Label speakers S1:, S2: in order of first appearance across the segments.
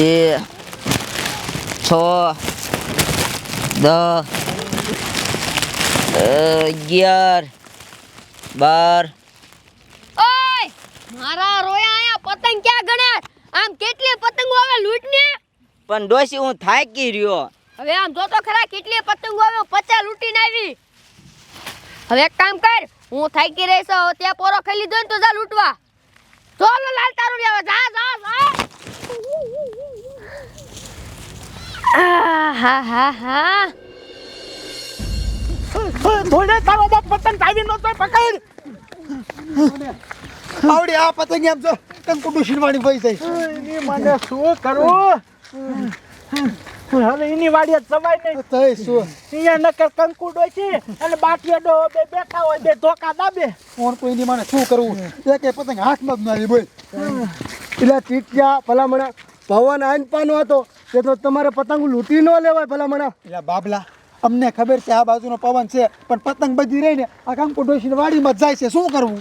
S1: બે છ દસ અગિયાર બાર.
S2: ઓય! મારા રોયા આયા પતંગ ક્યાં ગણ્યા આમ કેટલી પતંગો આવે લૂંટને?
S1: પણ ડોશી હું થાકી રહ્યો.
S2: હવે આમ જોતો ખરા કેટલી પતંગો આવે પચાસ લૂંટીને આવી. હવે એક કામ કર હું થાકી રહી છું ત્યાં પોરો ખાઈ લીધો ને તો જા લૂંટવા. ચાલો લાલ તારું લેવા જા જા જા આ હા હા
S3: એની મને શું નહીં
S4: તય શું
S3: અહીંયા નકર કંકુડો છે અને બાટીયા ડો બે બેઠા હોય ધોકા દાબે
S4: કોણ કોઈની માને શું કરવું? એકે પતંગ હાથમાં જ ના આવી બોલ એટલે ટીટિયા, ભલામણા પવન આનપાનો હતો. તે તો તમારે પતંગ લૂંટી ન લેવાય ભલામણા એટલે બાબલા અમને ખબર છે આ બાજુનો પવન છે પણ પતંગ બધી રહીને આ કામ ડોશી વાડીમાં જ જાય છે શું કરવું?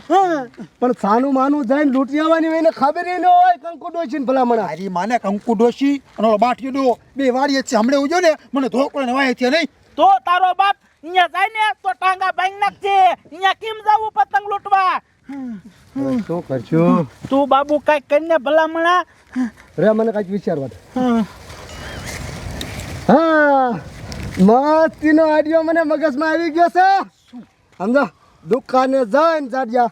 S4: પણ સાનું માનું જઈને લૂંટી આવવાની હોય ને ખબર ન હોય કંકુ ડોશી ભલામણા હારી માને કંકુ ડોશી અને બાઠી ડો બે વાડીએ જ છે હમણે ઉજો ને મને ધોકો ને વાય છે નહીં.
S3: તો તારો બાપ અહીંયા જાય ને તો ટાંગા ભાઈ નાખશે અહીંયા કેમ જવું પતંગ લૂંટવા?
S4: શું કરશું?
S3: તું બાબુ કાંઈક કરીને ભલામણા
S4: રે મને કંઈક વિચારવા. હા મસ્તીનો આડિયો મને મગજમાં આવી ગયો છે. સમજો? દુકાને જઈને જાડિયા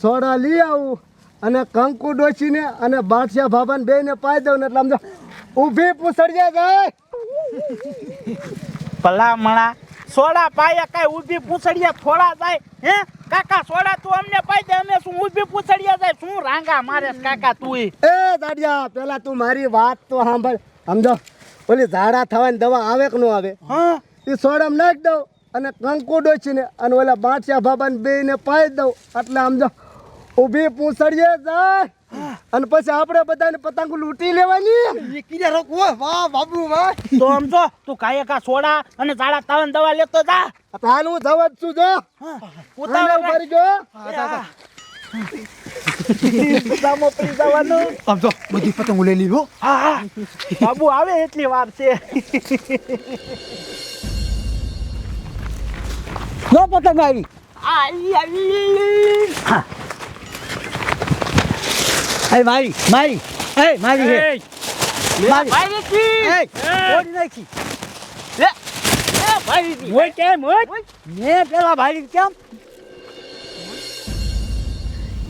S4: સોડા લઈ આવું અને કંકુ ડોસીને અને બાદશાહ ભાભાને બેને પાઈ દઉં ને એટલે સમજો? ઊભી પૂછડીએ જાય
S3: ભલામણા સોડા પાયા કાંઈ ઊભી પૂછડિયા થોડા જાય? હે? કાકા સોડા તું અમને પાઈ દે અમે શું ઊભી પૂછડિયા જાય? શું રાંગા મારે કાકા તું
S4: એ દાડિયા પેલા તું મારી વાત તો સાંભળ. સમજો? ઓલી ઝાડા થવાની દવા આવે કે ન આવે
S3: હા.
S4: એ સોડમ નાખી દઉં અને કંકુ ડોસીને અને ઓલા બાદશાહ બાબાને બેને પાઈ દઉં. એટલે આમ જો ઊભી પૂંછડીએ જાય. અને પછી આપણે બધાને પતંગ લૂંટી લેવાની. કીડા રોકવો. વાહ બાબુ વાહ.
S3: તો આમ સમજો તું કાય કા સોડા અને ઝાડા તાવન દવા લેતો જા.
S4: હાલ હું જવા જ છું જો.
S3: ઉતાવળ.
S4: ઉતારી જો
S3: સામો પડી જવાનું
S4: આમ તો બધી પતંગ લઈ લીધો
S3: હા. હા બાબુ આવે એટલી વાર છે.
S4: નો પતંગ આવી.
S3: આવી આવી
S4: એ મારી મારી. એ મારી હે મારી.
S3: ભાઈ કી
S4: એ ઓડી નાખી.
S3: લે એ ભાઈ કી ઓય કેમ ઓય
S4: મેં પેલા ભાઈ કેમ?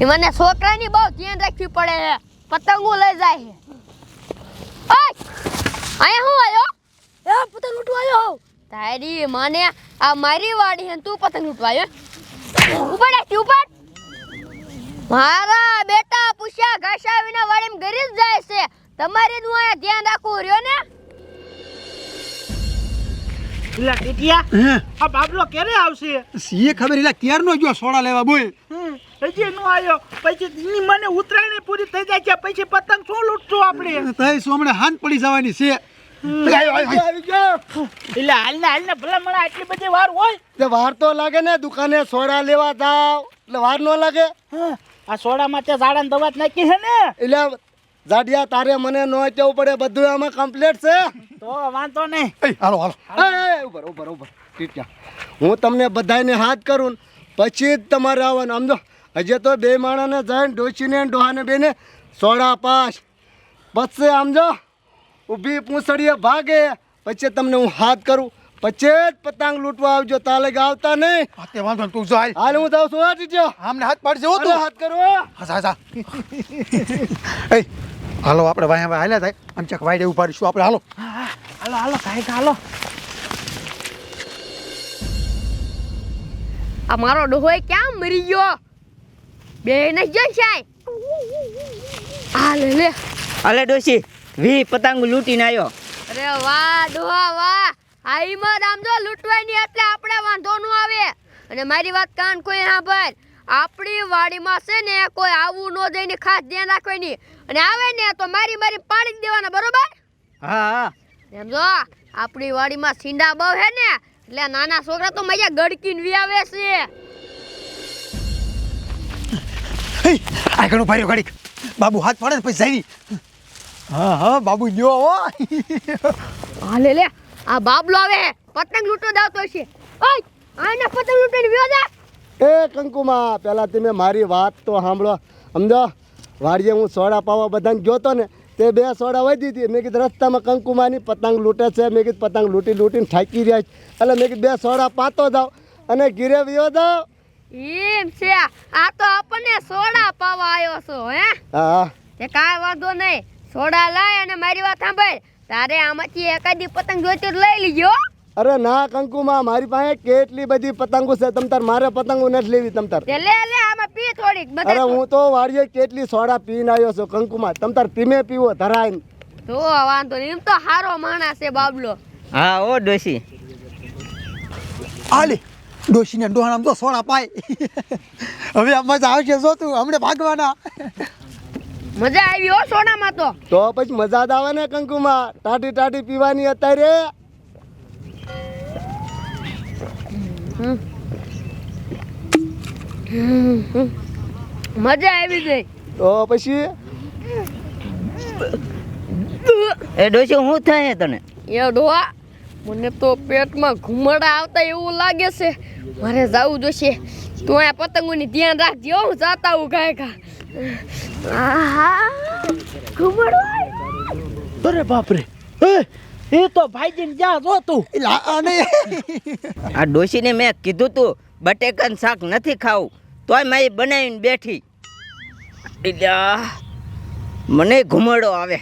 S2: મને છોકરાની બહુ ધ્યાન રાખવી પડે છે પતંગો લઈ જાય છે ઓય! અહીંયા હું આવ્યો? એ પતંગ લૂંટવા આવ્યો તારી મને આ મારી વાડી છે તું પતંગ લૂંટવા આવ્યો? ઉપર આટી ઉપર મારા બેટા પૂછ્યા ઘાસા વિના વાડીમાં ઘરે જ જાય છે. તમારે નું અહીંયા ધ્યાન રાખવું રહ્યો ને?
S3: ઇલા ટીટિયા આ બાબલો ક્યારે આવશે?
S4: સી ખબર એટલે ક્યારનો ગયો સોડા લેવા
S3: હમ, હજી નો આવ્યો. પછી એની મને ઉતરાયણ પૂરી થઈ જાય છે પછી પતંગ શું લૂટશું આપણે?
S4: તઈ સોમણે હાન પડી જવાની છે. આવી ગયો.
S3: એટલે હાલને હાલને ભલે મને આટલી બધી વાર હોય?
S4: વાર તો લાગે ને દુકાને સોડા લેવા જાવ. એટલે વાર ન લાગે.
S3: હા, આ સોડામાં તે ઝાડાની દવા જ નાખી છે ને?
S4: એટલે જાડિયા તારે મને ન કેવું પડે બધું આમાં કમ્પ્લીટ છે.
S3: તો વાંધો નહીં.
S4: હાલો હાલો. ઉભર ઉભર ઉભર ટીટ્યા હું તમને બધાને હાથ કરું પછી જ તમારે આવવાનું. સમજો હજી તો બે માણાને જઈને ડોસીને ડોહાને બેને સોડા પાસ. પછી આમજો ઊભી પૂંસળીએ ભાગે પછી તમને હું હાથ કરું. પછી જ પતંગ લૂંટવા આવજો તાલે આવતા નહીં.
S5: તે વાંધો તું જાય.
S4: હાલ હું જાઉં છું હા ટીટ્યો
S5: આમને હાથ પાડજે હો તું
S4: હાથ કરો
S5: હા. હા હા એ હાલો આપણે ભાઈ ભાઈ હાલ્યા થાય. અને ચક વાઈડે ઊભા રહીશું આપણે. હાલો.
S3: હાલો હાલો થાય હાલો.
S2: આ મારો ડોહોય ક્યાં મરી ગયો? બે ને જાય આ લે લે.
S1: અલે ડોશી વી પતંગ લૂંટીને આવ્યો
S2: અરે વાહ ડોહા વાહ. આઈમાં આમ જો લૂંટવાની એટલે આપણે વાંધો નું આવે. અને મારી વાત કાન કોઈ સાંભળ. આપણી વાડીમાં છે ને કોઈ આવું ન જઈને ખાસ ધ્યાન રાખવાની. અને આવે ને તો મારી મારી પાડી દેવાના બરોબર?
S1: હા હા.
S2: એમ જો આપણી વાડીમાં સીંડા બહુ હે ને એટલે નાના છોકરા તો મજા ગડકીને વી આવે છે.
S5: આ ઘણું ઘડીક. બાબુ હાથ પડે ને પછી જઈ હા હા બાબુ ગયો હો.
S2: હા લે લે આ બાબલો આવે પતંગ લૂંટો દાવતો છે ઓય આને પતંગ લૂંટીને વ્યો જા.
S4: એ કંકુમાં પહેલાં તમે મારી વાત તો સાંભળો. સમજો વાડીએ હું સોડા પાવા બધાને ગયો તો ને તે બે સોડા વધી હતી. મેં કીધું રસ્તામાં કંકુમાની પતંગ લૂંટે છે. મેં કીધું પતંગ લૂંટી લૂંટીને થાકી રહ્યા છે. એટલે મેં કીધું બે સોડા પાતો જાઓ અને ઘીરે વ્યો જાઓ.
S2: એમ છે. આ તો આપણને સોડા પાવા આવ્યો છો હે?
S4: હા.
S2: તે કાંઈ વાંધો નહીં. સોડા લાય અને મારી વાત સાંભળ. તારે આમાંથી એકાદી પતંગ જોઈતી તો લઈ લીજો
S4: અરે ના કંકુમાં મારી પાસે કેટલી બધી પતંગો છે. તમ તાર મારે પતંગો નથી લેવી તમ તાર.
S2: તે લે લે આમાં પી થોડીક
S4: અરે
S2: બધા
S4: હું તો વાડીએ કેટલી સોડા પીને આવ્યો છું કંકુમાં. તમ તાર ધીમે પીવો ધરાય
S2: તો વાંધો નહીં. એમ તો હારો માણસ છે બાબલો.
S1: હા ઓ ડોશી.
S5: આલે. ડોશીને ડોહાણામ તો સોડા પાય હવે મજા આવશે જો તું હમણે ભાગવાના.
S2: મજા આવી હો સોડામાં તો.
S4: તો પછી મજા જ આવે ને કંકુમાં ટાટી ટાટી પીવાની અત્યારે.
S2: મજા આવી ગઈ.
S4: તો પછી?
S1: એ ડોશી હું થાય તને?
S2: એ ડોહા મને તો પેટમાં ઘુમડા આવતા એવું લાગે છે. મારે જવું જોશે. તું આ પતંગોની ધ્યાન રાખજે હું જાતા હું ગાય કા આહા ઘુમડો.
S3: અરે બાપરે. એ, એ તો ભાઈજીને જ્યાં જો તું.
S5: અને આ
S1: ડોશીને મેં કીધું તું બટેકાનું શાક નથી ખાવું. તોય મારી બનાવીને બેઠી. એટલે આ મને ઘુમડો આવે.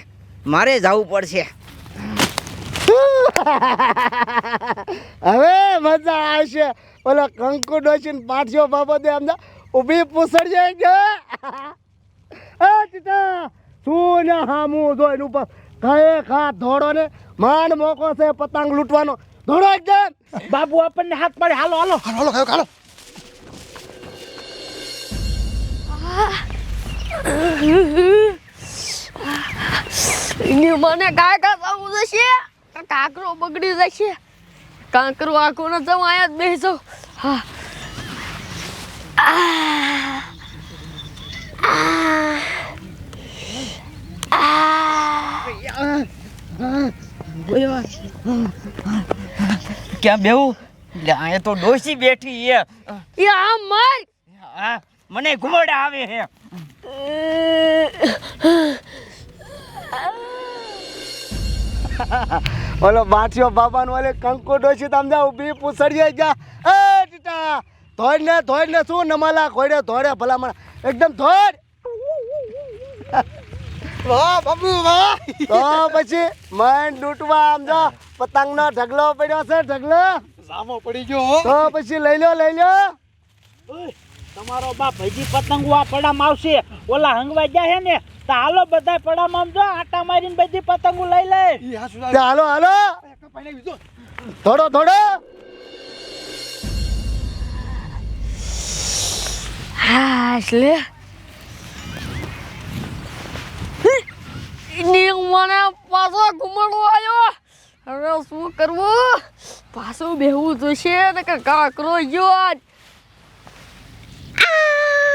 S1: મારે જવું પડશે.
S4: હવે મજા આવશે ઓલો કંકુ ડોસીને પાઠ્યો બાબતે અમને ઊભી પૂછડજે કે એ ટીટા શું ને હામું જોઈને ઉપર કઈ ખા ધોડો ને માંડ મોકો છે પતંગ લૂંટવાનો ધોડો એકદમ
S3: બાબુ આપણને હાથ પાડે હાલો હાલો
S5: હાલો હાલો હાલો
S2: મને કાય કાય જવું જશે કાંકરો બગડી જશે કાંકરો આખો ન જવું આયા જ બેસી જાઉં હા આ. આ. આ.
S1: ક્યાં બેવું અહીંયા તો ડોસી બેઠી છે
S2: એ આમ માર
S1: હા મને ઘુમડ આવે છે
S4: ઓલો બાઠિયો બાબાનો ઓલે કંકુ ડોસી તમને ઊભી પૂછડીએ જા. એ ટીટા ધોડ ને ધોડ ને શું નમાલા ઘોડે ધોડે ભલામણ. એકદમ ધોડ.
S5: વાહ બાબુ વાહ.
S4: તો પછી મન લૂંટવા આમ જો પતંગનો ઢગલો પડ્યો છે ઢગલો.
S5: સામો પડી ગયો.
S4: તો પછી લઈ લો લઈ લો
S3: તમારો બાપ હજી પતંગ આ પડામાં આવશે. ઓલા હંગવા ગયા હે ને હાલો બધા પડામાં જો આટા મારીને બધી પતંગો લઈ લે.
S5: ઈ
S4: હાલો હાલો. થોડો થોડો
S2: હા એટલે. મને પાછો ઘુમડો આવ્યો હવે શું કરવું? પાછું બેહવું જોશે ને કે કાકરો ગયો આજ આ!